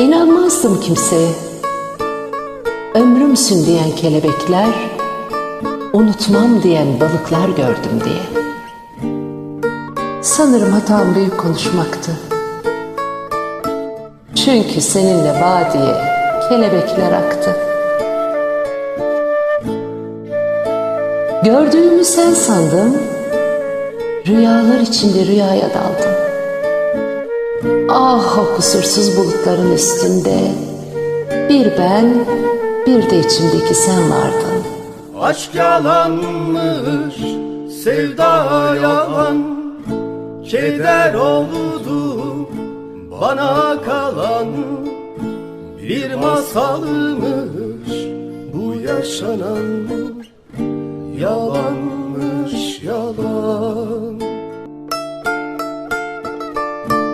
İnanmazdım kimseye. Ömrümsün diyen kelebekler, unutmam diyen balıklar gördüm diye. Sanırım hatam büyük konuşmaktı. Çünkü seninle vadiye kelebekler aktı. Gördüğümü sen sandım, rüyalar içinde rüyaya daldım. Ah o kusursuz bulutların üstünde. Bir ben, bir de içimdeki sen vardın. Aşk yalanmış, sevda yalan. Keder oldu bana kalan. Bir masalmış bu yaşanan Yalanmış yalan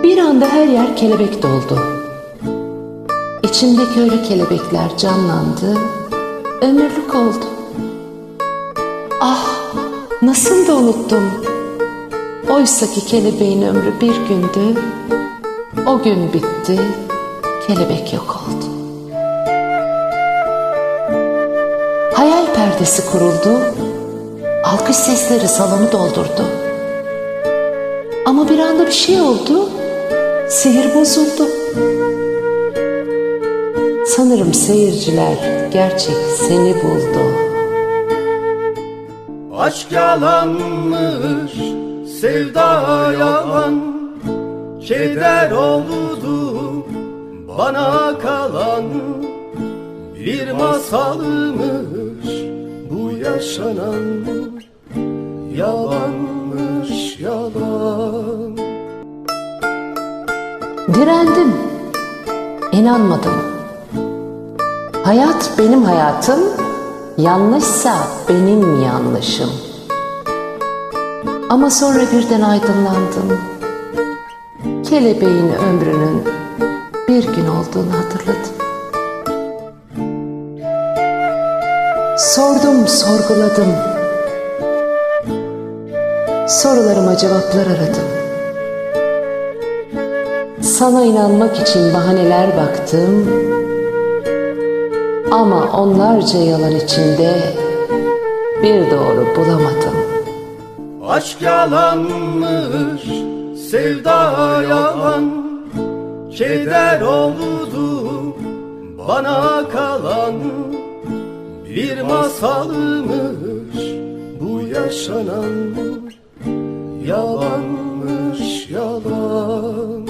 Bir anda her yer kelebek doldu. İçimdeki ölü kelebekler canlandı, ömürlük oldu. Ah, nasıl da unuttum. Oysaki kelebeğin ömrü bir gündü, o gün bitti, kelebek yok oldu. Hayal perdesi kuruldu, alkış sesleri salonu doldurdu. Ama bir anda bir şey oldu, sihir bozuldu. Sanırım seyirciler gerçek seni buldu. Aşk yalanmış, sevda yalan Keder oldu bana kalan Bir masalmış bu yaşanan Yalanmış Direndim, inanmadım. Hayat benim hayatım, yanlışsa benim yanlışım. Ama sonra birden aydınlandım. Kelebeğin ömrünün bir gün olduğunu hatırladım. Sordum, sorguladım. Sorularıma cevaplar aradım. Sana inanmak için bahaneler baktım. Ama onlarca yalan içinde bir doğru bulamadım. Aşk yalanmış, sevda yalan Keder oldu bana kalan Bir masalmış bu yaşanan Yalanmış yalan